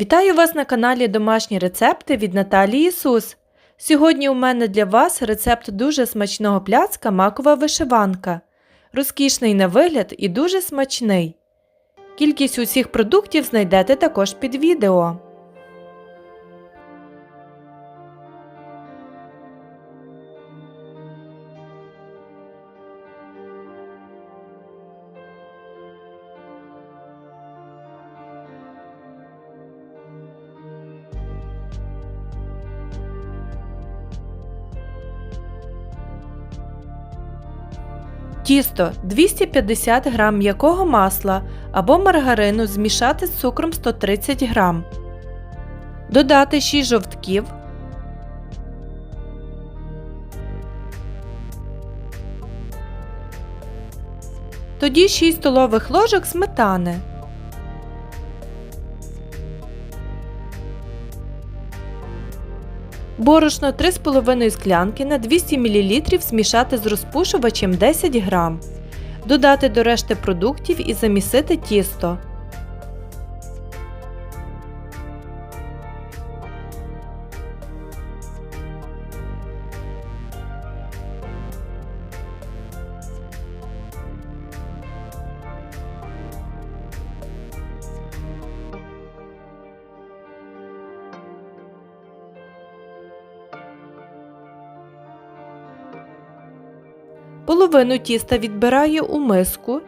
Вітаю вас на каналі Домашні рецепти від Наталії Ісус. Сьогодні у мене для вас рецепт дуже смачного пляцка макова вишиванка. Розкішний на вигляд і дуже смачний. Кількість усіх продуктів знайдете також під відео. Тісто 250 г м'якого масла або маргарину змішати з цукром 130 г. Додати 6 жовтків. Тоді 6 столових ложок сметани. Борошно 3,5 склянки на 200 мл змішати з розпушувачем 10 г. Додати до решти продуктів і замісити тісто. Половину тіста відбираю у миску.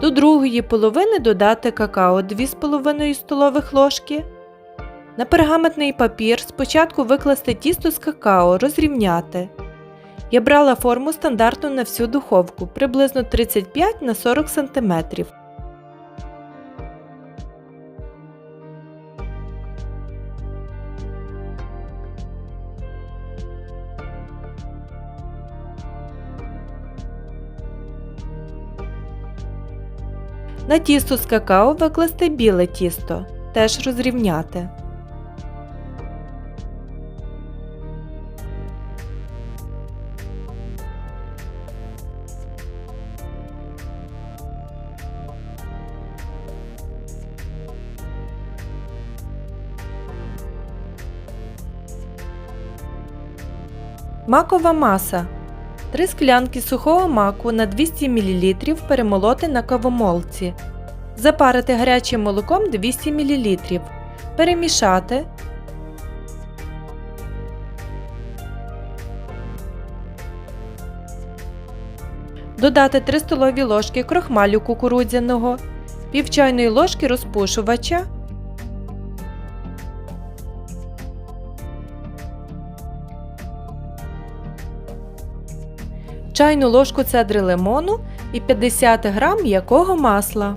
До другої половини додати какао 2,5 столових ложки. На пергаментний папір спочатку викласти тісто з какао, розрівняти. Я брала форму стандартну на всю духовку приблизно 35 на 40 см. На тісто з какао викласти біле тісто, теж розрівняти. Макова маса 3 склянки сухого маку на 200 мл перемолоти на кавомолці. Запарити гарячим молоком 200 мл. Перемішати. Додати 3 столові ложки крохмалю кукурудзяного, пів чайної ложки розпушувача, чайну ложку цедри лимону і 50 г м'якого масла,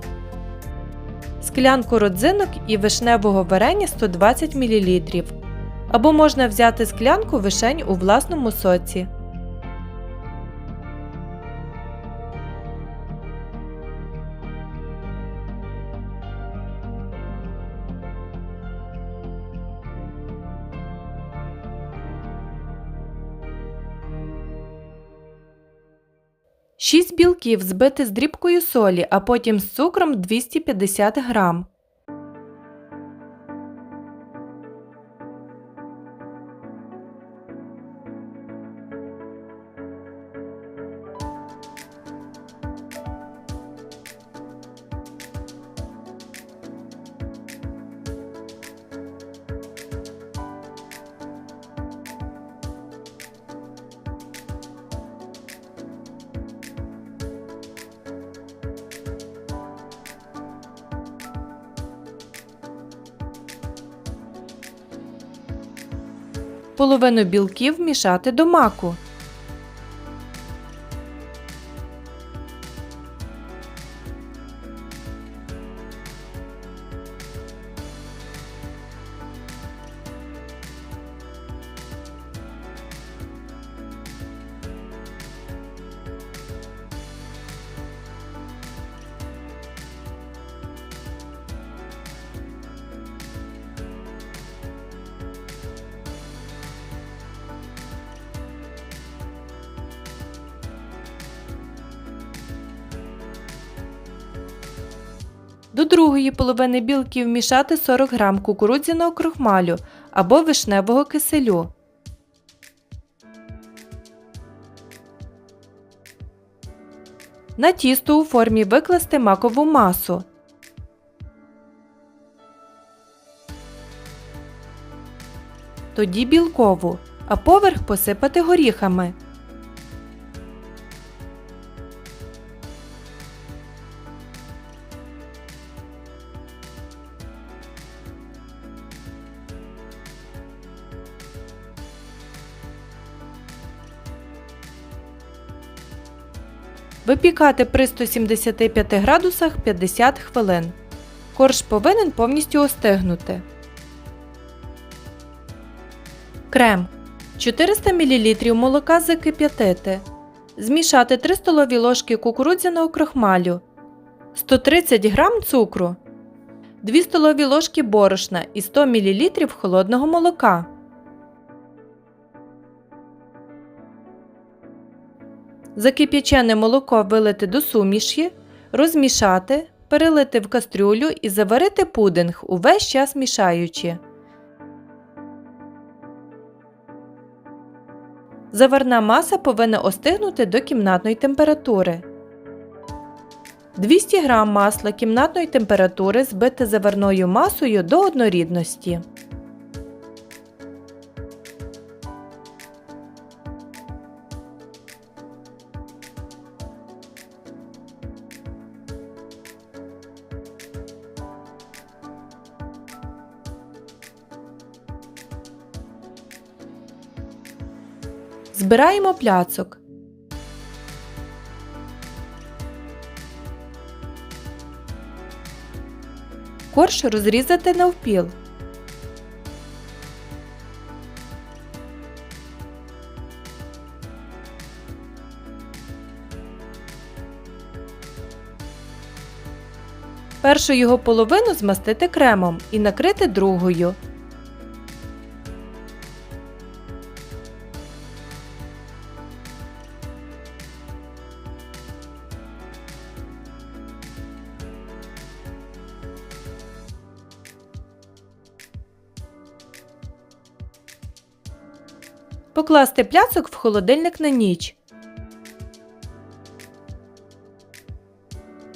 склянку родзинок і вишневого варення 120 мл. Або можна взяти склянку вишень у власному соці. Шість білків збити з дрібкою солі, а потім з цукром 250 г. Половину білків мішати до маку. До другої половини білки вмішати 40 г кукурудзяного крохмалю або вишневого киселю. На тісто у формі викласти макову масу. Тоді білкову, а поверх посипати горіхами. Випікати при 175 градусах 50 хвилин. Корж повинен повністю остигнути. Крем 400 мл молока закип'ятити. Змішати 3 столові ложки кукурудзяного крохмалю, 130 г цукру, 2 столові ложки борошна і 100 мл холодного молока. Закип'ячене молоко вилити до суміші, розмішати, перелити в кастрюлю і заварити пудинг, увесь час мішаючи. Заварна маса повинна остигнути до кімнатної температури. 200 г масла кімнатної температури збити заварною масою до однорідності. Збираємо пляцок. Корж розрізати навпіл. Першу його половину змастити кремом і накрити другою. Покласти пляцок в холодильник на ніч.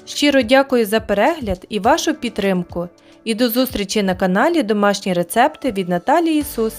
Щиро дякую за перегляд і вашу підтримку. І до зустрічі на каналі Домашні рецепти від Наталії Ісус.